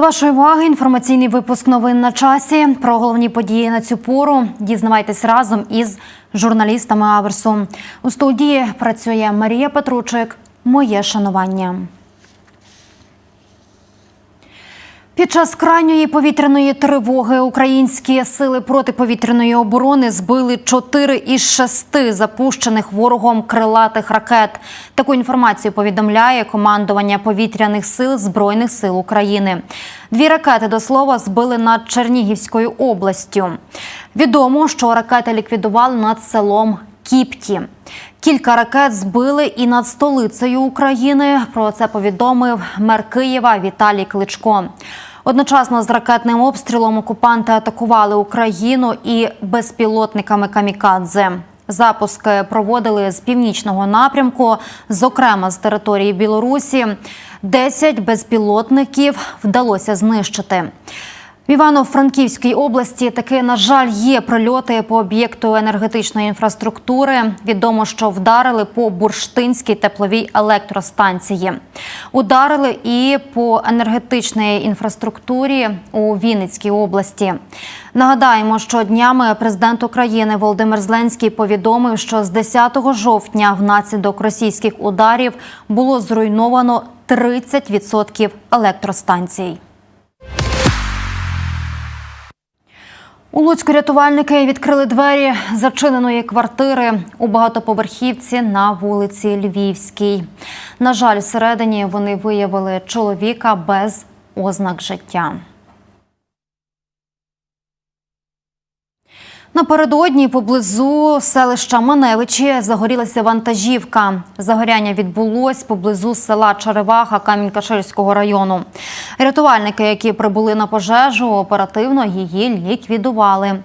До вашої уваги інформаційний випуск новин на часі. Про головні події на цю пору дізнавайтесь разом із журналістами Аверсу. У студії працює Марія Петручик. Моє шанування. Під час крайньої повітряної тривоги українські сили протиповітряної оборони збили 4 із 6 запущених ворогом крилатих ракет. Таку інформацію повідомляє командування повітряних сил Збройних сил України. Дві ракети до слова збили над Чернігівською областю. Відомо, що ракети ліквідували над селом Кіпті. Кілька ракет збили і над столицею України. Про це повідомив мер Києва Віталій Кличко. Одночасно з ракетним обстрілом окупанти атакували Україну і безпілотниками камікадзе. Запуски проводили з північного напрямку, зокрема з території Білорусі. Десять безпілотників вдалося знищити. В Івано-Франківській області таки, на жаль, є прильоти по об'єкту енергетичної інфраструктури. Відомо, що вдарили по бурштинській тепловій електростанції. Ударили і по енергетичній інфраструктурі у Вінницькій області. Нагадаємо, що днями президент України Володимир Зеленський повідомив, що з 10 жовтня внаслідок російських ударів було зруйновано 30% електростанцій. У Луцьку рятувальники відкрили двері зачиненої квартири у багатоповерхівці на вулиці Львівській. На жаль, всередині вони виявили чоловіка без ознак життя. Напередодні поблизу селища Маневичі загорілася вантажівка. Загоряння відбулось поблизу села Череваха Камінь-Каширського району. Рятувальники, які прибули на пожежу, оперативно її ліквідували.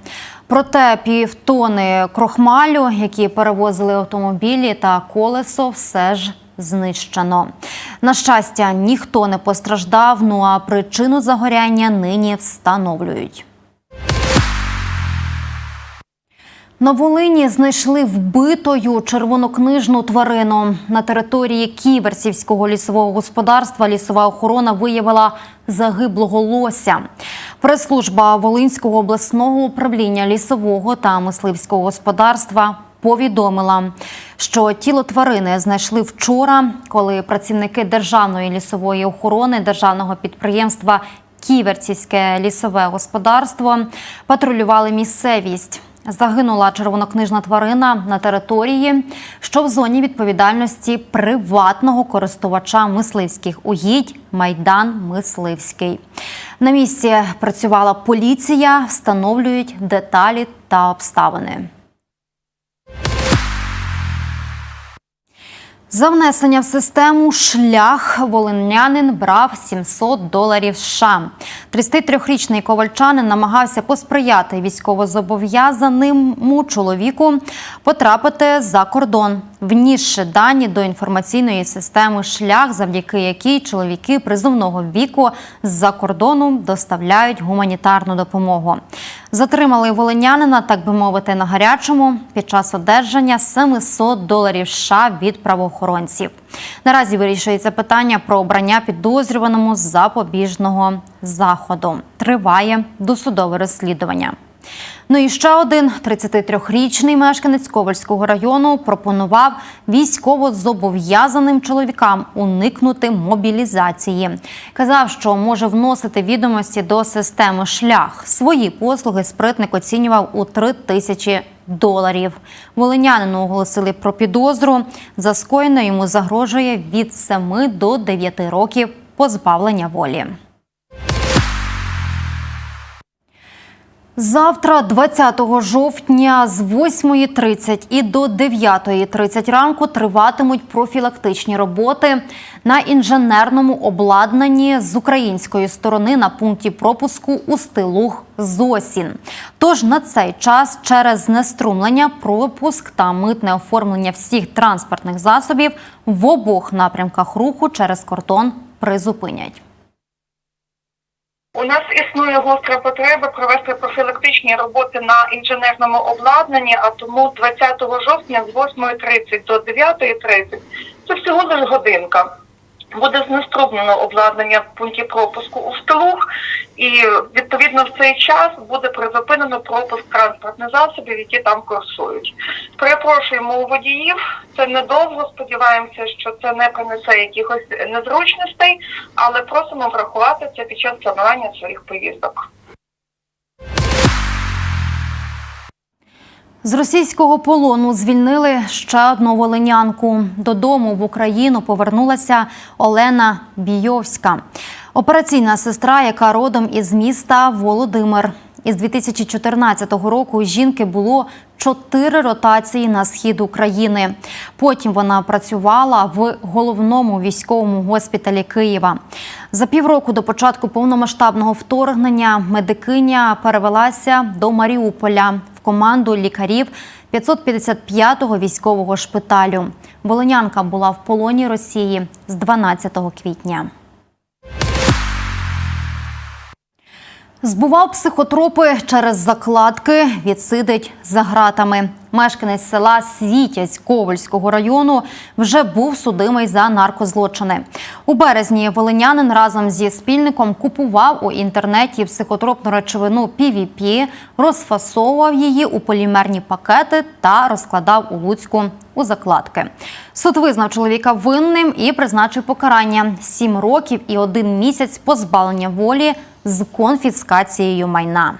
Проте півтони крохмалю, які перевозили автомобілі та колесо, все ж знищено. На щастя, ніхто не постраждав. Ну а причину загоряння нині встановлюють. На Волині знайшли вбитою червонокнижну тварину. На території Ківерсівського лісового господарства лісова охорона виявила загиблого лося. Прес-служба Волинського обласного управління лісового та мисливського господарства повідомила, що тіло тварини знайшли вчора, коли працівники Державної лісової охорони державного підприємства Ківерцівське лісове господарство патрулювали місцевість. Загинула червонокнижна тварина на території, що в зоні відповідальності приватного користувача мисливських угідь Майдан Мисливський. На місці працювала поліція, встановлюють деталі та обставини. За внесення в систему шлях волинянин брав 700 доларів США. 33-річний ковальчанин намагався посприяти військовозобов'язаному чоловіку потрапити за кордон, внісши дані до інформаційної системи шлях, завдяки якій чоловіки призовного віку з-за кордону доставляють гуманітарну допомогу. Затримали волинянина, так би мовити, на гарячому під час одержання 700 доларів США від правоохоронців. Наразі вирішується питання про обрання підозрюваному запобіжного заходу. Триває досудове розслідування. Ну і ще один 33-річний мешканець Ковальського району пропонував військово-зобов'язаним чоловікам уникнути мобілізації. Казав, що може вносити відомості до системи шлях. Свої послуги спритник оцінював у 3 тисячі доларів. Волинянину оголосили про підозру. За скоєне йому загрожує від 7 до 9 років позбавлення волі. Завтра, 20 жовтня, з 8.30 і до 9.30 ранку триватимуть профілактичні роботи на інженерному обладнанні з української сторони на пункті пропуску у стилух Зосін. Тож на цей час через знеструмлення, пропуск та митне оформлення всіх транспортних засобів в обох напрямках руху через кордон призупинять. У нас існує гостра потреба провести профілактичні роботи на інженерному обладнанні, а тому 20 жовтня з 8.30 до 9.30 це всього лише годинка. Буде знеструмлено обладнання в пункті пропуску у Стелух, і відповідно в цей час буде призупинено пропуск транспортних засобів, які там курсують. Перепрошуємо у водіїв. Це недовго. Сподіваємося, що це не принесе якихось незручностей, але просимо врахувати це під час планування своїх поїздок. З російського полону звільнили ще одну волинянку. Додому в Україну повернулася Олена Бійовська, операційна сестра, яка родом із міста Володимир. Із 2014 року у жінки було чотири ротації на схід України. Потім вона працювала в головному військовому госпіталі Києва. За півроку до початку повномасштабного вторгнення медикиня перевелася до Маріуполя в команду лікарів 555-го військового шпиталю. Волинянка була в полоні Росії з 12 квітня. Збував психотропи через закладки, відсидить за гратами. Мешканець села Світязь Ковальського району вже був судимий за наркозлочини. У березні волинянин разом зі спільником купував у інтернеті психотропну речовину PVP, розфасовував її у полімерні пакети та розкладав у Луцьку у закладки. Суд визнав чоловіка винним і призначив покарання сім років і один місяць позбавлення волі з конфіскацією майна.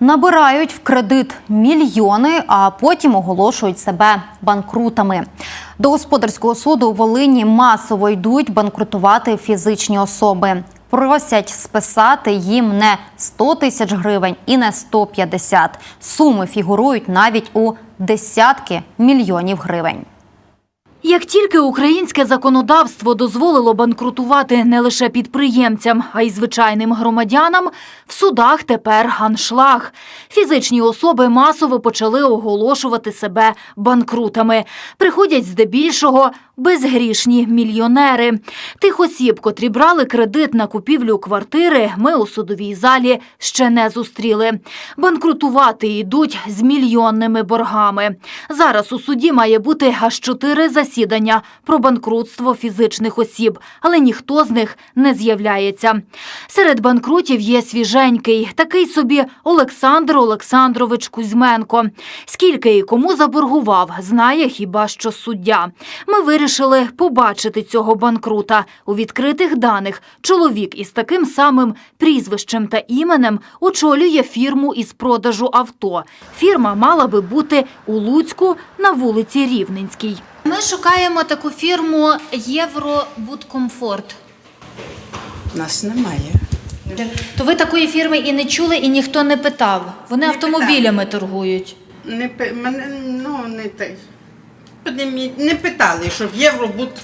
Набирають в кредит мільйони, а потім оголошують себе банкрутами. До господарського суду у Волині масово йдуть банкрутувати фізичні особи. Просять списати їм не 100 тисяч гривень і не 150. Суми фігурують навіть у десятки мільйонів гривень. Як тільки українське законодавство дозволило банкрутувати не лише підприємцям, а й звичайним громадянам, в судах тепер аншлаг. Фізичні особи масово почали оголошувати себе банкрутами. Приходять здебільшого безгрішні мільйонери. Тих осіб, котрі брали кредит на купівлю квартири, ми у судовій залі ще не зустріли. Банкрутувати йдуть з мільйонними боргами. Зараз у суді має бути аж чотири засідання про банкрутство фізичних осіб, але ніхто з них не з'являється. Серед банкрутів є свіженький, такий собі Олександр Олександрович Кузьменко. Скільки і кому заборгував, знає хіба що суддя. Ми вирішили побачити цього банкрута. У відкритих даних чоловік із таким самим прізвищем та іменем очолює фірму із продажу авто. Фірма мала би бути у Луцьку на вулиці Рівненській. Ми шукаємо таку фірму Євробудкомфорт. Нас немає. То ви такої фірми і не чули, і ніхто не питав. Вони Не автомобілями торгують. Не, пи- мене, ну, не, те. Не питали, щоб євро бути.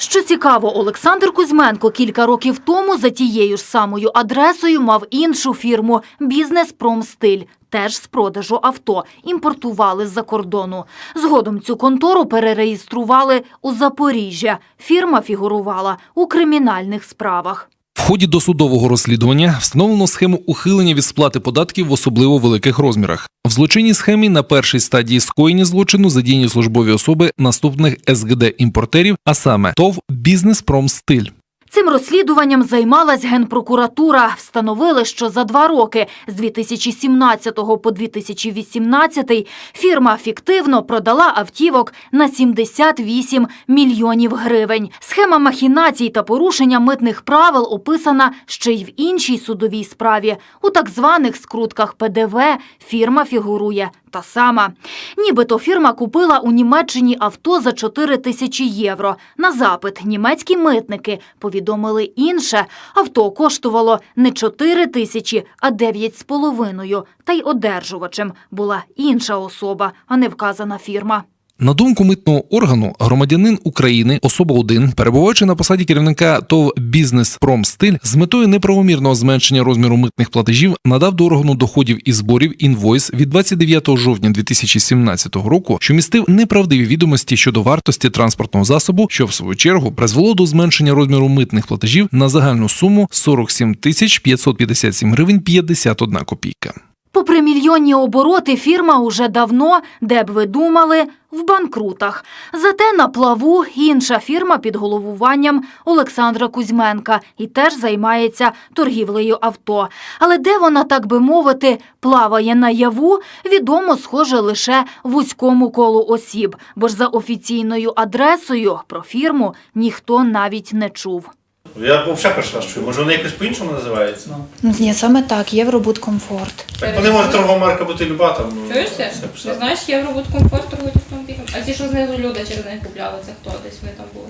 Що цікаво, Олександр Кузьменко кілька років тому за тією ж самою адресою мав іншу фірму «Бізнес Промстиль». Теж з продажу авто імпортували з-за кордону. Згодом цю контору перереєстрували у Запоріжжя. Фірма фігурувала у кримінальних справах. В ході досудового розслідування встановлено схему ухилення від сплати податків в особливо великих розмірах. В злочинній схемі на першій стадії скоєння злочину задіяні службові особи наступних СГД імпортерів, а саме ТОВ «Бізнес Промстиль». Цим розслідуванням займалась Генпрокуратура. Встановили, що за два роки з 2017 по 2018 фірма фіктивно продала автівок на 78 мільйонів гривень. Схема махінацій та порушення митних правил описана ще й в іншій судовій справі. У так званих скрутках ПДВ фірма фігурує та сама. Нібито фірма купила у Німеччині авто за 4 тисячі євро. На запит німецькі митники повідомили інше. Авто коштувало не 4 тисячі, а 9 з половиною. Та й одержувачем була інша особа, а не вказана фірма. На думку митного органу, громадянин України, особа 1, перебуваючи на посаді керівника ТОВ «Бізнес Промстиль» з метою неправомірного зменшення розміру митних платежів надав до органу доходів і зборів інвойс від 29 жовтня 2017 року, що містив неправдиві відомості щодо вартості транспортного засобу, що в свою чергу призвело до зменшення розміру митних платежів на загальну суму 47 тисяч 557 гривень 51 копійка. Попри мільйонні обороти, фірма уже давно, де б ви думали, в банкрутах. Зате на плаву інша фірма під головуванням Олександра Кузьменка і теж займається торгівлею авто. Але де вона, так би мовити, плаває наяву, відомо, схоже, лише вузькому колу осіб, бо ж за офіційною адресою про фірму ніхто навіть не чув. Я взагалі перший раз чую. Може вони якось по-іншому називаються? Ну, ні, саме так, Євробудкомфорт. Так вони може торгова марка бути люба там. ну, Чуєш це? все Ти писати. знаєш, Євробудкомфорт торгують автомобілем. А ті, що знизу люди через них купляли, це хто десь ми там були.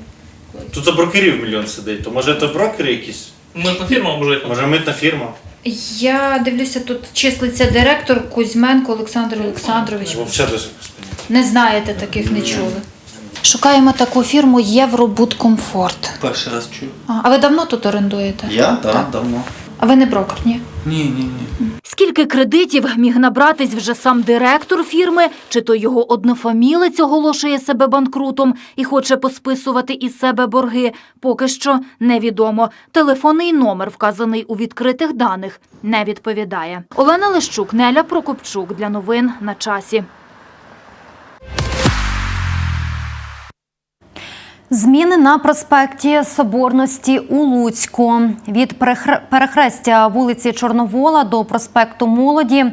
колись. Тут за брокерів мільйон сидить, то може це брокери якісь? Митна фірма може Може митна фірма? Я дивлюся, тут числиться директор Кузьменко Олександр Олександрович. Взагалі. Не знаєте таких, не чули. Шукаємо таку фірму Євробудкомфорт. перший раз чую. А, а ви давно тут орендуєте? Я? Так, давно. А ви не брокер, ні? Ні, ні, ні. Скільки кредитів міг набратись вже сам директор фірми, чи то його однофамілець оголошує себе банкрутом і хоче посписувати із себе борги, поки що невідомо. Телефонний номер, вказаний у відкритих даних, не відповідає. Олена Лещук, Неля Прокопчук для новин на часі. Зміни на проспекті Соборності у Луцьку. Від перехр- перехрестя вулиці Чорновола до проспекту Молоді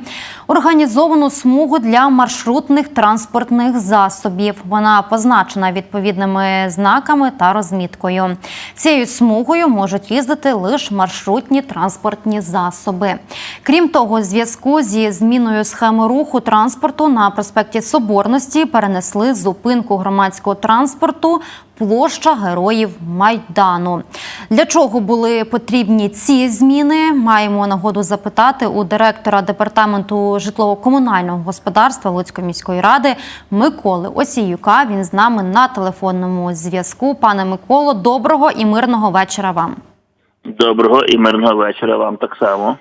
організовано смугу для маршрутних транспортних засобів. Вона позначена відповідними знаками та розміткою. Цією смугою можуть їздити лише маршрутні транспортні засоби. Крім того, зв'язку зі зміною схеми руху транспорту на проспекті Соборності перенесли зупинку громадського транспорту площа героїв Майдану. Для чого були потрібні ці зміни? Маємо нагоду запитати у директора департаменту житлово-комунального господарства Луцької міської ради Миколи Осіюка. Він з нами на телефонному зв'язку. Пане Миколо, доброго і мирного вечора вам. Доброго і мирного вечора вам так само.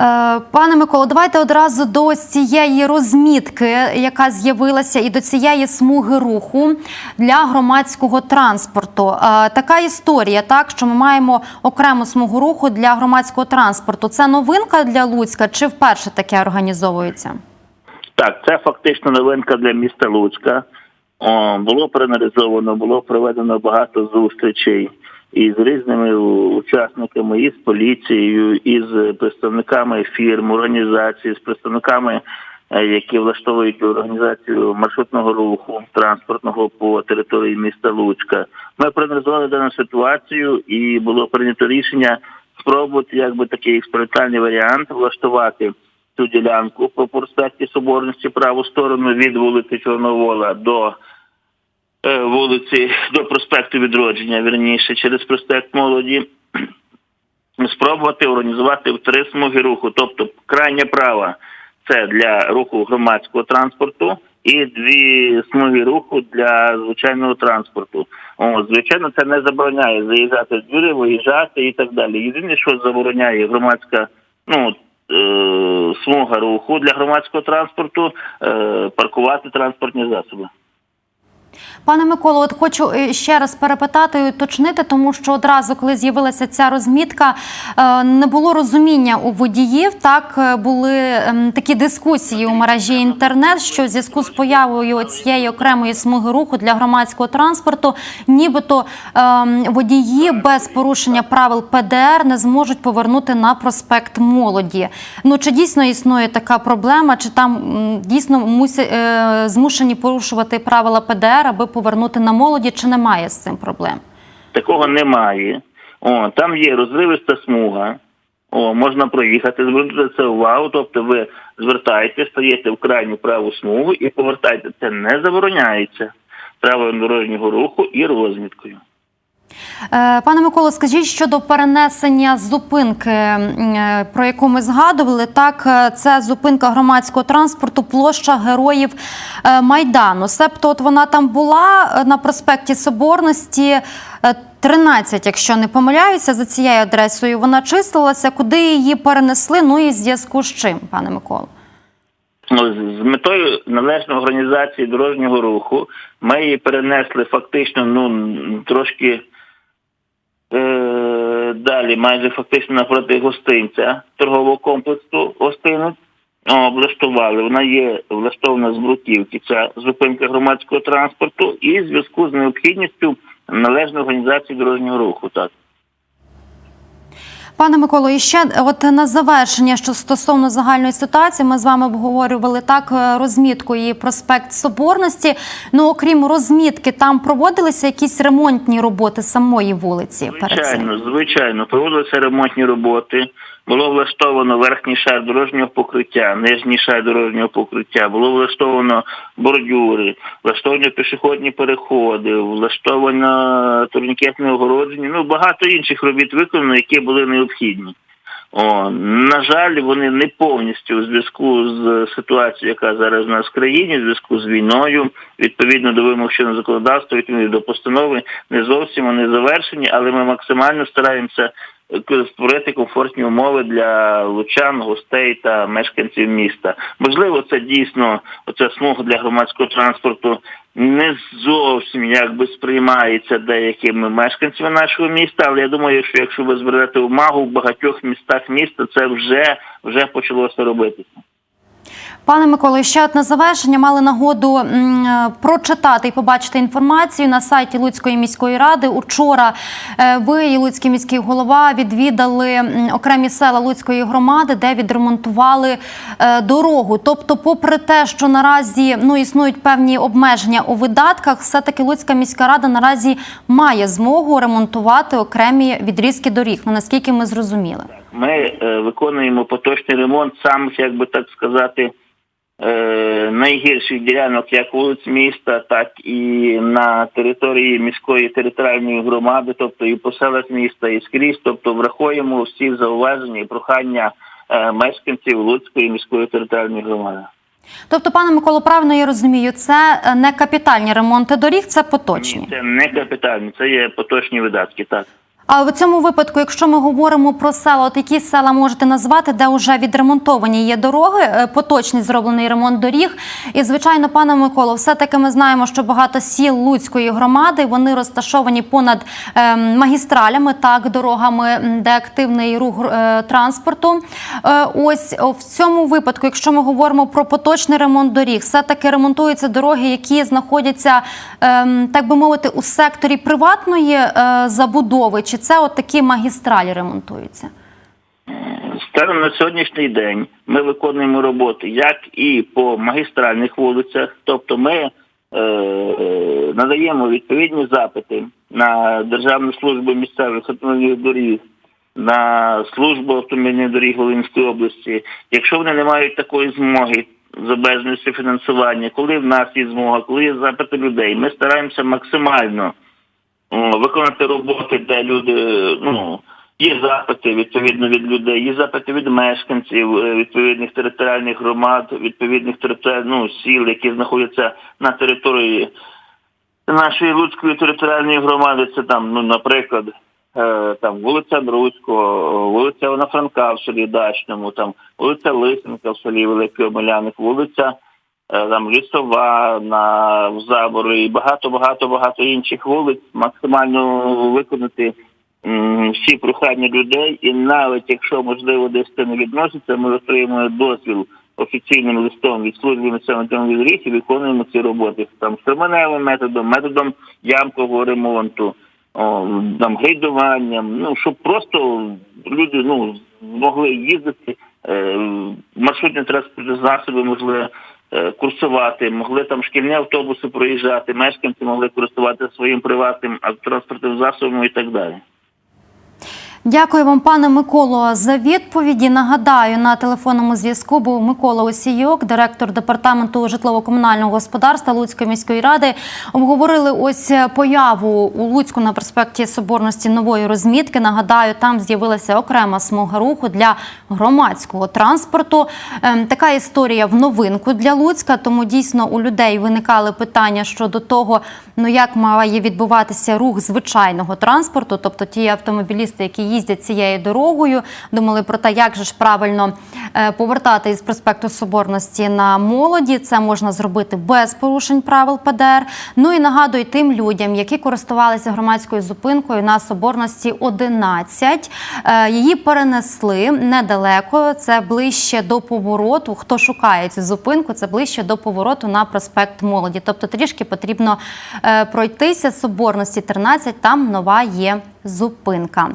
Е, Пане Миколо, давайте одразу до цієї розмітки, яка з'явилася, і до цієї смуги руху для громадського транспорту. Е, Така історія, так що ми маємо окрему смугу руху для громадського транспорту. Це новинка для Луцька чи вперше таке організовується? Так, це фактично новинка для міста Луцька. О, було проаналізовано, було проведено багато зустрічей із різними учасниками, із поліцією, із представниками фірм, організацій, з представниками, е, які влаштовують організацію маршрутного руху транспортного по території міста Луцька. Ми проаналізували дану ситуацію і було прийнято рішення спробувати якби такий експериментальний варіант влаштувати цю ділянку по проспекті Соборності праву сторону від вулиці Чорновола до вулиці до проспекту Відродження, вірніше, через проспект Молоді. Спробувати організувати в три смуги руху, тобто крайня права це для руху громадського транспорту і дві смуги руху для звичайного транспорту. О, звичайно, це не забороняє заїжджати з двері, виїжджати і так далі. Єдине, що забороняє громадська ну, е, смуга руху для громадського транспорту, е, паркувати транспортні засоби. Пане Миколо, от хочу е, ще раз перепитати і уточнити, тому що одразу, коли з'явилася ця розмітка, е, не було розуміння у водіїв. Так е, були ем, такі дискусії у мережі інтернет, що в зв'язку з появою цієї окремої смуги руху для громадського транспорту, нібито ем, водії без порушення правил ПДР не зможуть повернути на проспект молоді. Ну чи дійсно існує така проблема, чи там дійсно мусі, змушені порушувати правила ПДР, аби повернути на молоді, чи немає з цим проблем? Такого немає. О, там є розривиста смуга. О, можна проїхати, звернути це увагу. Тобто ви звертаєте, стаєте в крайню праву смугу і повертаєте. Це не забороняється правилом дорожнього руху і розміткою. Е, Пане Миколо, скажіть щодо перенесення зупинки, е, про яку ми згадували. Так, е, це зупинка громадського транспорту, площа героїв Майдану. Себто, от вона там була на проспекті Соборності. е, 13, якщо не помиляюся, за цією адресою вона числилася, куди її перенесли. Ну і в зв'язку з чим, пане Миколо? Ну, з- метою належної організації дорожнього руху ми її перенесли фактично ну трошки далі, майже фактично напроти гостинця торгового комплексу гостинець. облаштували. Вона є влаштована з бруківки. Це зупинка громадського транспорту і в зв'язку з необхідністю належної організації дорожнього руху. Так. Пане Миколо, і ще от на завершення, що стосовно загальної ситуації, ми з вами обговорювали так е, розмітку і проспект Соборності. Ну окрім розмітки, там проводилися якісь ремонтні роботи самої вулиці. Звичайно, звичайно, проводилися ремонтні роботи. Було влаштовано верхній шар дорожнього покриття, нижній шар дорожнього покриття, було влаштовано бордюри, влаштовані пішохідні переходи, влаштовано турнікетне огородження. Ну багато інших робіт виконано, які були необхідні. О, на жаль, вони не повністю у зв'язку з ситуацією, яка зараз у нас в країні, в зв'язку з війною, відповідно до вимог чинного законодавства, відповідно до постанови, не зовсім вони завершені, але ми максимально стараємося створити комфортні умови для лучан, гостей та мешканців міста. Можливо, це дійсно оця смуга для громадського транспорту не зовсім якби сприймається деякими мешканцями нашого міста, але я думаю, що якщо ви звернете увагу, в багатьох містах міста це вже, вже почалося робитися. Пане Миколо, ще от на завершення мали нагоду е, прочитати і побачити інформацію на сайті Луцької міської ради. Учора е, ви і Луцький міський голова відвідали окремі села Луцької громади, де відремонтували е, дорогу. Тобто, попри те, що наразі ну існують певні обмеження у видатках, все таки Луцька міська рада наразі має змогу ремонтувати окремі відрізки доріг. Ну наскільки ми зрозуміли. Ми виконуємо поточний ремонт самих, як би так сказати, найгірших ділянок як вулиць міста, так і на території міської територіальної громади, тобто і по селах міста, і скрізь. Тобто враховуємо всі зауваження і прохання е, мешканців Луцької міської територіальної громади. Тобто, пане Миколо, правильно я розумію, це е, не капітальні ремонти доріг, це поточні. Ні, це не капітальні, це є поточні видатки. Так. А в цьому випадку, якщо ми говоримо про села, от які села можете назвати, де вже відремонтовані є дороги, е, поточний зроблений ремонт доріг. І звичайно, пане Миколо, все таки ми знаємо, що багато сіл Луцької громади вони розташовані понад ем, магістралями, так дорогами, де активний рух е, транспорту. Е, ось в цьому випадку, якщо ми говоримо про поточний ремонт доріг, все таки ремонтуються дороги, які знаходяться, ем, так би мовити, у секторі приватної е, забудови. Чи це от такі магістралі ремонтуються? Станом на сьогоднішній день ми виконуємо роботи як і по магістральних вулицях, тобто ми е, надаємо відповідні запити на Державну службу місцевих автомобільних доріг, на службу автомобільних доріг Волинської області. Якщо вони не мають такої змоги з обмеженості фінансування, коли в нас є змога, коли є запити людей, ми стараємося максимально виконати роботи, де люди ну. Є запити відповідно від людей, є запити від мешканців е, відповідних територіальних громад, відповідних територіальних ну, сіл, які знаходяться на території нашої Луцької територіальної громади. Це там, ну, наприклад, е, там вулиця Друзького, вулиця Івана Франка в селі Дачному, там вулиця Лисенка в селі Великий Омеляник, вулиця там Лісова на в Заборі і багато, багато, багато інших вулиць максимально виконати всі прохання людей, і навіть якщо можливо десь це не відноситься, ми отримуємо дозвіл офіційним листом від служби місцевого доріг і виконуємо ці роботи там стременевим методом, методом ямкового ремонту, о, там грейдуванням. Ну щоб просто люди ну змогли їздити, е, маршрутні транспортні засоби могли. Е, Курсувати, могли там шкільні автобуси проїжджати, мешканці могли користуватися своїм приватним транспортним засобом і так далі. Дякую вам, пане Миколо, за відповіді. Нагадаю, на телефонному зв'язку був Микола Осійок, директор департаменту житлово-комунального господарства Луцької міської ради. Обговорили ось появу у Луцьку на проспекті Соборності нової розмітки. Нагадаю, там з'явилася окрема смуга руху для громадського транспорту. Ем, Така історія в новинку для Луцька. Тому дійсно у людей виникали питання щодо того, ну як має відбуватися рух звичайного транспорту, тобто ті автомобілісти, які їздять цією дорогою. Думали про те, як же ж правильно е, повертати із проспекту Соборності на молоді. Це можна зробити без порушень правил ПДР. Ну і нагадую тим людям, які користувалися громадською зупинкою на Соборності 11. е, Її перенесли недалеко. Це ближче до повороту. Хто шукає цю зупинку, це ближче до повороту на проспект Молоді. Тобто трішки потрібно е, пройтися Соборності 13, там нова є зупинка.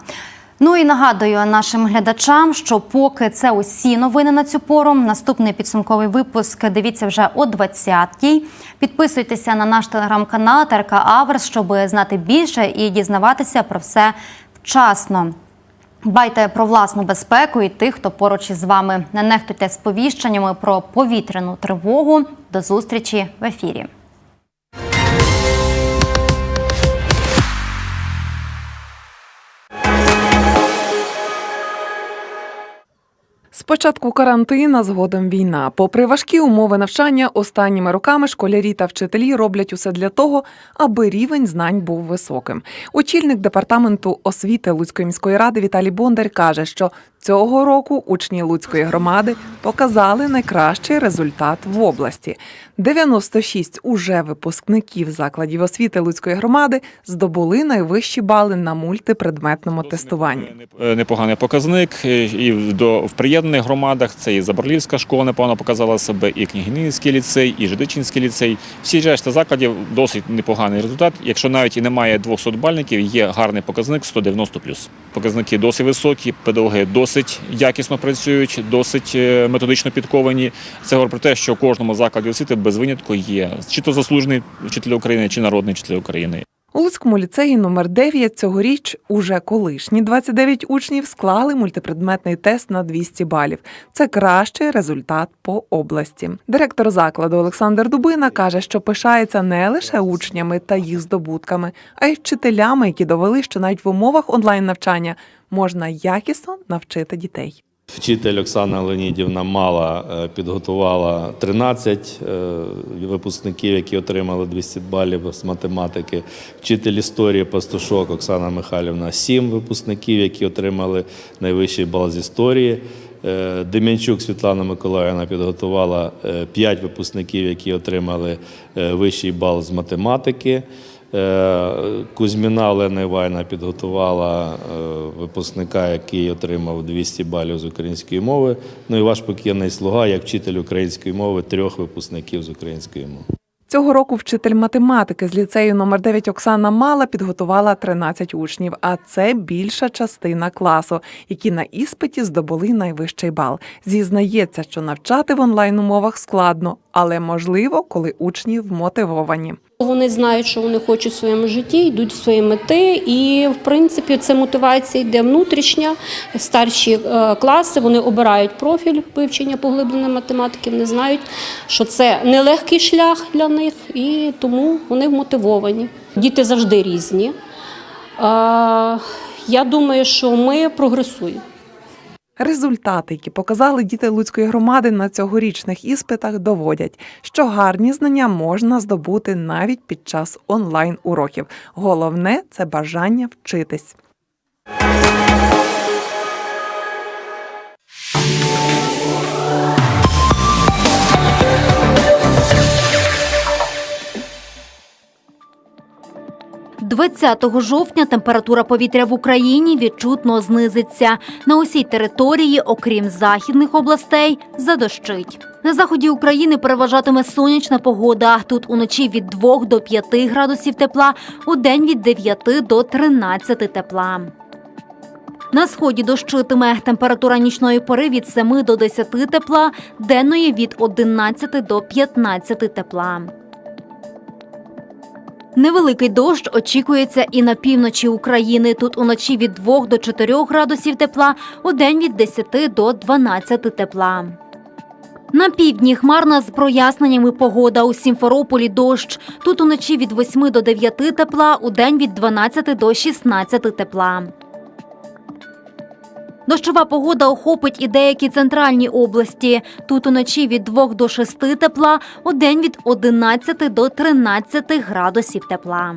Ну і нагадую нашим глядачам, що поки це усі новини на цю пору. Наступний підсумковий випуск дивіться вже о 20-й. Підписуйтеся на наш телеграм-канал ТРК Аверс, щоб знати більше і дізнаватися про все вчасно. Дбайте про власну безпеку і тих, хто поруч із вами. Не нехтуйте сповіщеннями про повітряну тривогу. До зустрічі в ефірі. Спочатку карантин, а згодом війна. Попри важкі умови навчання, останніми роками школярі та вчителі роблять усе для того, аби рівень знань був високим. Очільник департаменту освіти Луцької міської ради Віталій Бондар каже, що цього року учні Луцької громади показали найкращий результат в області. 96 уже випускників закладів освіти Луцької громади здобули найвищі бали на мультипредметному тестуванні. Е, непоганий показник. І до в приєднаних громадах це і Заборлівська школа непогано показала себе, і Княгининський ліцей, і Жидичинський ліцей. Всі решта закладів досить непоганий результат. Якщо навіть і немає 200 бальників, є гарний показник 190 Показники досить високі, педагоги досить якісно працюють, досить е, методично підковані. Це говорить про те, що в кожному закладі освіти без винятку є чи то заслужений вчитель України, чи народний вчитель України. У Луцькому ліцеї номер 9 цьогоріч уже колишні 29 учнів склали мультипредметний тест на 200 балів. Це кращий результат по області. Директор закладу Олександр Дубина каже, що пишається не лише учнями та їх здобутками, а й вчителями, які довели, що навіть в умовах онлайн навчання можна якісно навчити дітей. Вчитель Оксана Леонідівна Мала е, підготувала 13 е, випускників, які отримали 200 балів з математики. Вчитель історії Пастушок Оксана Михайлівна 7 випускників, які отримали найвищий бал з історії. Е, Дем'янчук Світлана Миколаївна підготувала 5 випускників, які отримали вищий бал з математики. Е, Кузьміна Олена підготувала е, випускника, який отримав 200 балів з української мови. Ну і ваш покірний слуга, як вчитель української мови, трьох випускників з української мови. Цього року вчитель математики з ліцею номер 9 Оксана Мала підготувала 13 учнів, а це більша частина класу, які на іспиті здобули найвищий бал. Зізнається, що навчати в онлайн умовах складно, але можливо, коли учні вмотивовані. Вони знають, що вони хочуть в своєму житті, йдуть в свої мети, і в принципі це мотивація йде внутрішня. Старші е, класи вони обирають профіль вивчення поглибленої математики. Вони знають, що це нелегкий шлях для них, і тому вони вмотивовані. Діти завжди різні. Е, Я думаю, що ми прогресуємо. Результати, які показали діти Луцької громади на цьогорічних іспитах, доводять, що гарні знання можна здобути навіть під час онлайн уроків. Головне це бажання вчитись. – 20 жовтня температура повітря в Україні відчутно знизиться. На усій території, окрім західних областей, задощить. На заході України переважатиме сонячна погода. Тут уночі від 2 до 5 градусів тепла, у день від 9 до 13 тепла. На сході дощитиме температура нічної пори від 7 до 10 тепла, денної від 11 до 15 тепла. Невеликий дощ очікується і на півночі України. Тут уночі від 2 до 4 градусів тепла, у день від 10 до 12 тепла. На півдні хмарна з проясненнями погода. У Сімферополі дощ. Тут уночі від 8 до 9 тепла, у день від 12 до 16 тепла. Дощова погода охопить і деякі центральні області. Тут уночі від 2 до 6 тепла, у день від 11 до 13 градусів тепла.